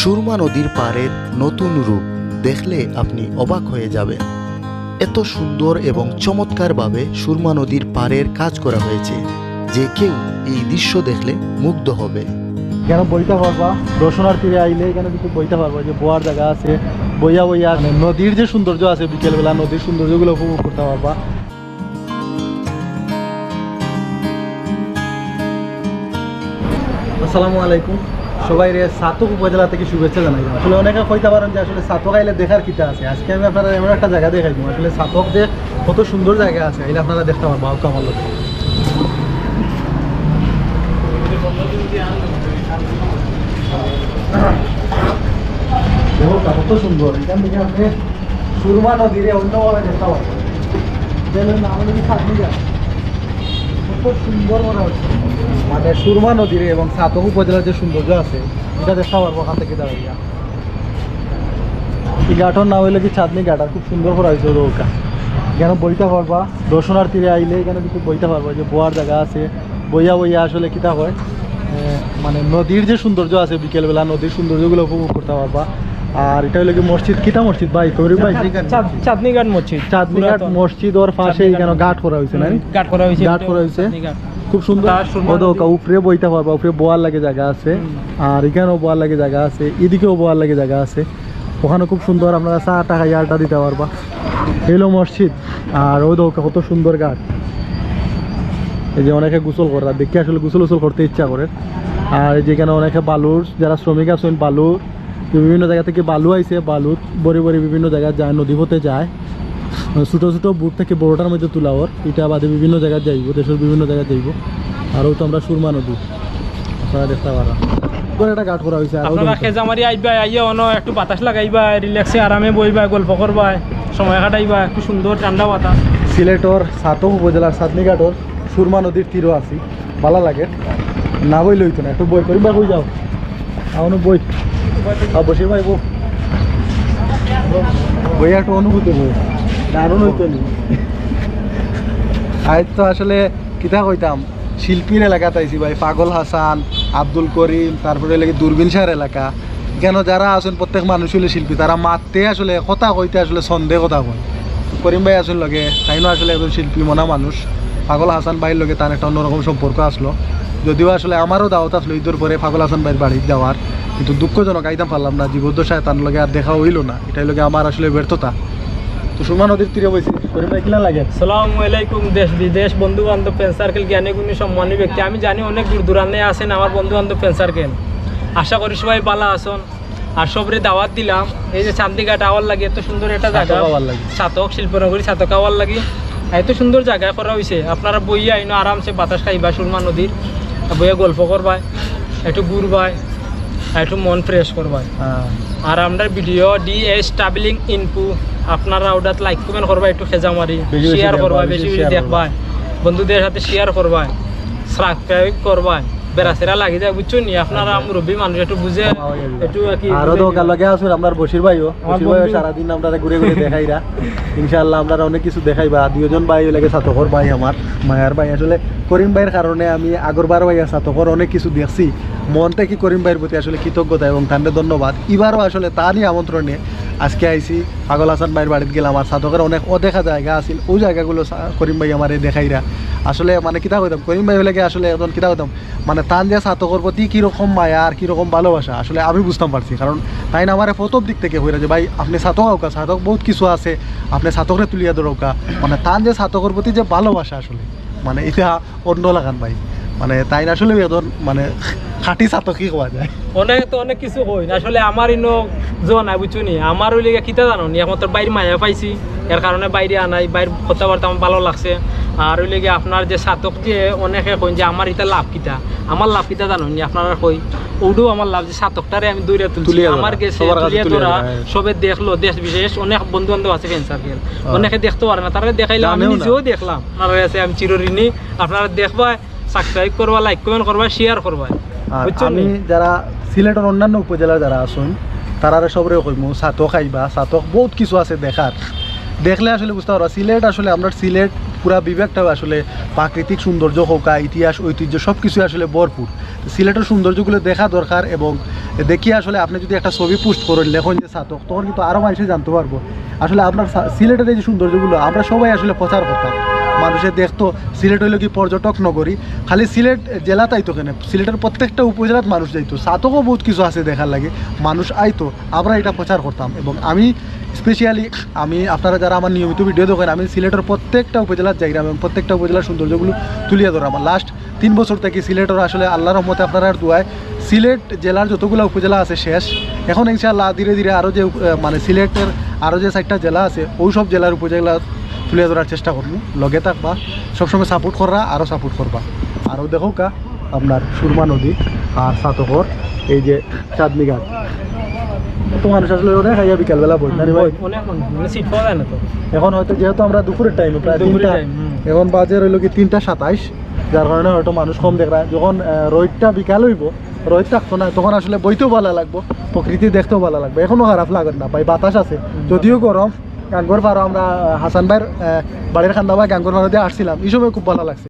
সুরমা নদীর পাড়ের নতুন রূপ দেখলে আপনি অবাক হয়ে যাবেন। এত সুন্দর এবং চমৎকারভাবে সুরমা নদীর পাড়ের কাজ করা হয়েছে যে কেউ এই দৃশ্য দেখলে মুগ্ধ হবে। কেন বইতে পারবা দর্শনার্থীরা আইলে এখানে কিন্তু বইতে পারবা যে বোয়ার জায়গা আছে, বইয়া বইয়া মানে নদীর যে সৌন্দর্য আছে বিকেলবেলা, নদীর সৌন্দর্যগুলো উপভোগ করতে পারবা। আসসালামু আলাইকুম। সবাই সাতক উপজেলা থেকে শুভেচ্ছা জানাই। আসলে অনেকে কইতে পারেন যে আসলে সাতক আইলে দেখার কিতা আছে? আজকে আমি আপনারা এমন একটা জায়গা দেখাই দিব আসলে সাতক যে কত সুন্দর জায়গা আছে এলে আপনারা দেখতে পারবা হাউকা আমার কত সুন্দর। এখান থেকে আপনি সুরমা নদীরে অন্যভাবে দেখতে দেখলেন আমাদের সাতনি যায় কত সুন্দর মনে হচ্ছে। মানে সুরমা নদীরে এবং সাতক উপজেলার যে সৌন্দর্য আছে এটা দেখতে পারব ওখান থেকে দাঁড়িয়ে এই ঘাটর নাম হইলে কি চাঁদনি আর খুব সুন্দর করা হয়েছে রৌকা এখানে বইতে পারবা? দর্শনার্থীরা আইলে এখানে কিন্তু বইতে পারবা, যে বোয়ার জায়গা আছে। বইয়া বইয়া আসলে কিতা হয়? মানে নদীর যে সৌন্দর্য আছে, বিকেলবেলা নদীর সৌন্দর্যগুলো উপভোগ করতে পারবা। আর এটা হলো কি মসজিদ? কিতা মসজিদ ভাই? কবির ভাই? চাঁদনি ঘাট মসজিদ। চাঁদনি ঘাট মসজিদ ওর পাশে চাঁদনি ঘাট করা হয়েছে না ঘাট করা হয়েছে। ঘাট করা হয়েছে। খুব সুন্দর। তার। উপরে বইতে পারবা উপরে বোয়ার লাগে জায়গা আছে। আর এখানেও বোয়ার লাগে জায়গা আছে। এদিকেও বোয়ার লাগে জায়গা আছে। ওখানে খুব সুন্দর আপনারা চা টাকা আড্ডা দিতে পারবা। এলো মসজিদ। আর ওই দৌকা কত সুন্দর ঘাট এই যে অনেকে গোসল করে দেখে আসলে গোসল উসল করতে ইচ্ছা করে। আর এই যেখানে অনেকে বালুর যারা শ্রমিক আছেন বালুর বিভিন্ন জায়গা থেকে বালু আইছে বালুর বড়ি বড়ি বিভিন্ন জায়গায় যায় নদী হতে যায়। ছোটো ছোটো বুট থেকে বড়টার মধ্যে তোলা ওর এটা বাদে বিভিন্ন জায়গায় যাইব দেশের বিভিন্ন জায়গায় যাইব। আরও তো আমরা সুরমা নদী। আপনারা দেখতে পারা। একটা ঘাট করা হয়েছে আর ওই আপনারা দৌকা। খেজামারি আইবা আইয়া অন একটু বাতাস লাগাইবা রিল্যাক্সে আরামে বইবা গল্প করবা সময় কাটাইবা একটু সুন্দর ঠান্ডা বাতাস। সিলেটর সাতক উপজেলার সাতনিঘাটর সুরমা নদীর তীরও আছি ভালো লাগে। না বই লইতো না একটু বই করিবা কই যাও। আউনো বই। বসে ভাই বই একটু অনুভূতি দারুণ হইতো আজ তো আসলে কিতা কইতাম শিল্পীর এলাকাতে আইছি ভাই, পাগল হাসান আব্দুল করিম, তারপরে লাগে দূরবীন শাহর এলাকা। কেন যারা আছেন প্রত্যেক মানুষ হলে শিল্পী, তারা মারতে আসলে, কথা কইতে আসলে সন্দেহ কথা কয়। করিম ভাই আসল লগে, তাইনো আসলে একজন শিল্পী মনা মানুষ। পাগল হাসান ভাইয়ের লগে তার একটা অন্যরকম সম্পর্ক আসলো। যদিও আসলে আমারও দাওয়াত আসলো ঈদের পরে পাগল হাসান ভাইয়ের বাড়ি যাওয়ার। কিন্তু দুঃখজনক আইতাম পারলাম না জীবদ্দশায় তার লগে আর দেখা হইল না। এটাই লগে আমার আসলে ব্যর্থতা। তো সুরমা নদীর তীরে বইছি। করিম ভাই কিলা লাগে? সালামু আলাইকুম দেশ বিদেশ বন্ধু বান্ধব ফ্রেন্ড সার্কেল জ্ঞানী গুণী সম্মানী ব্যক্তি। আমি জানি অনেক দূর দূরান্তে আছেন আমার বন্ধু বান্ধব ফ্রেন্ড সার্কেল আশা করি সবাই ভালো আসুন আর সবরে দাওয়াত দিলাম। এই যে চান্দিঘাট আওয়ার লাগে এত সুন্দর একটা জায়গা। সাতক শিল্পনগরী ছাতক আওয়ার লাগে। এত সুন্দর জায়গা করা হয়েছে আপনারা বইয়া আইনো আরামসে বাতাস খাইবা সুরমা নদীর। বইয়া গল্প করবাই একটু ঘুরবাই। একটু মন ফ্রেশ করবাই হ্যাঁ। আর আমরা ভিডিও ডি এস ট্রাভেলিং ইনপু আপনারা ওটাত লাইক কমেন্ট করবা একটু খেজা মারি শেয়ার করবা বেশি বেশি বেশি share দেখবা বন্ধুদের সাথে শেয়ার করবা সাবস্ক্রাইব করবা বেড়াচেরা লাগি যায় বুঝছ নি? আপনারা মুরব্বী মানুষ একটু বুঝে একটু কি আরও বুঝে তো নিবা। লগে আসুন আমরা বসির ভাইও আমার বসির ভাইও সারাদিন আমরা ঘুরে ঘুরে দেখাইরা ইনশাআল্লাহ আমরা অনেক কিছু দেখাইবা দুজন ভাই লাগে সাতকর ভাই আমার মায়ার ভাই। আসলে করিম ভাইয়ের কারণে আমি আগরবার ভাই সাতকর অনেক কিছু দেখছি। মন থেকে করিম ভাইয়ের প্রতি আসলে কৃতজ্ঞতা এবং তান্ডে ধন্যবাদ। এবারও আসলে তারই আমন্ত্রণে আজকে আইছি। পাগল হাসান ভাইয়ের বাড়িতে গেলাম আর সাতকের অনেক অদেখা জায়গা আছিল। ওই জায়গাগুলো করিম ভাই আমার দেখাইরা। আসলে মানে কিতা কইতাম? করিম ভাই লাগে আসলে এখন কিতা কইতাম? মানে তান যে সাতকর প্রতি কীরকম মায়া আর কীরকম ভালোবাসা? আসলে আমি বুঝতাম পারছি। কারণ তাই না আমার প্রথম দিক থেকে হইরা যে, ভাই, আপনি সাতক আউকা সাতক বহুত কিছু আছে। আপনি সাতকরে তুলিয়া ধরৌকা। মানে তান যে সাতকর প্রতি যে ভালোবাসা আসলে মানে এটা অন্য লাগান ভাই। মানে তাই আসলে এখন মানে খাটি সাতকই কোয়া যায়। অনেক তো অনেক কিছু কই আসলে আমার ইনো জন নাই বুঝছ নি? আমার ওই লেগে কিতা জানো নি? একমাত্র বাইরে মায়া পাইছি। এর কারণে বাইরে আনাই বাইরে কথাবার্তা আমার ভালো লাগছে। আর ওই লেগে আপনার যে সাতক যে অনেকে কই যে আমার এটা লাভ কিতা। আমার লাভ কিতা জানো নি? আপনারা কই ওডু আমার লাভ যে সাতকটারে আমি দূরে তুলছি। আমার গেছে সবার কাছে তুলিয়া হ্যাঁ। সবে দেখল দেশ বিশেষ অনেক বন্ধু বান্ধব আছে সার্কেল হ্যাঁ। অনেকে দেখতে পারে না তারা দেখাইলাম আমি নিজেও দেখলাম। আপনারা আছে আমি চিরঋণী আপনারা দেখবা সাবস্ক্রাইব করবা লাইক কমেন্ট করবা শেয়ার করবা। আমি যারা সিলেটের অন্যান্য উপজেলার যারা আছেন তারা সবরে কইমু সাতক আইবা সাতক বহুত কিছু আছে দেখার। দেখলে আসলে বুঝতে পারবা সিলেট আসলে আমরা সিলেট পুরা বিবেকটাও আসলে প্রাকৃতিক সৌন্দর্য হোকা ইতিহাস ঐতিহ্য সব কিছু আসলে ভরপুর। সিলেটের সৌন্দর্যগুলো দেখা দরকার এবং দেখি আসলে আপনি যদি একটা ছবি পোস্ট করেন লেখন যে সাতক তখন কিন্তু আরও মানুষে জানতে পারব। আসলে আপনার সিলেটের এই যে সৌন্দর্যগুলো আমরা সবাই আসলে প্রচার করতাম। মানুষে দেখতো, সিলেট হইল কি পর্যটক নগরী, খালি সিলেট জেলা তাইতো কেন? সিলেটের প্রত্যেকটা উপজেলাত মানুষ যাইতো। সাতকও বহুত কিছু আছে দেখার লাগে, মানুষ আইতো, আমরা এটা প্রচার করতাম। এবং আমি স্পেশালি আমি আপনারা যারা আমার নিয়মিত ভিডিও দেখেন, আমি সিলেটের প্রত্যেকটা উপজেলার যাই এবং প্রত্যেকটা উপজেলার সৌন্দর্যগুলো তুলিয়ে ধরো আমার লাস্ট তিন বছর থেকে সিলেটের আসলে আল্লাহর রহমতে আপনারা দুয়ায়, সিলেট জেলার যতগুলো উপজেলা আছে শেষ। এখন ইনশাআল্লাহ ধীরে ধীরে আরও যে মানে সিলেটের আরও যে চারটা জেলা আছে ওই সব জেলার উপজেলা তুলে ধরার চেষ্টা করব লগে থাকবা সবসময় সাপোর্ট করবা আরও সাপোর্ট করবা আরও দেখো কা আপনার সুরমা নদী আর সাতকর এই যে চাঁদনি ঘাট তো মানুষ আসলে বিকালবেলা বই না ভাই সিট পাওয়া যায় না তো? এখন হয়তো যেহেতু আমরা দুপুরের টাইমে প্রায় তিনটা এখন বাজে রইল কি তিনটা সাতাইশ। যার কারণে হয়তো মানুষ কম দেখ যখন রোদটা বিকাল হইব রোদ থাকতো না তখন আসলে বইতেও ভালো লাগবো। প্রকৃতি দেখতেও ভালো লাগবে। এখনও খারাপ লাগে না ভাই বাতাস আছে। যদিও গরম গাঙ্গর পারো আমরা হাসান ভাইয়ের বাড়ির খান্দা ভাই গাঙ্গর পাড়ো দিয়ে আসছিলাম। এই সময় খুব ভালো লাগছে।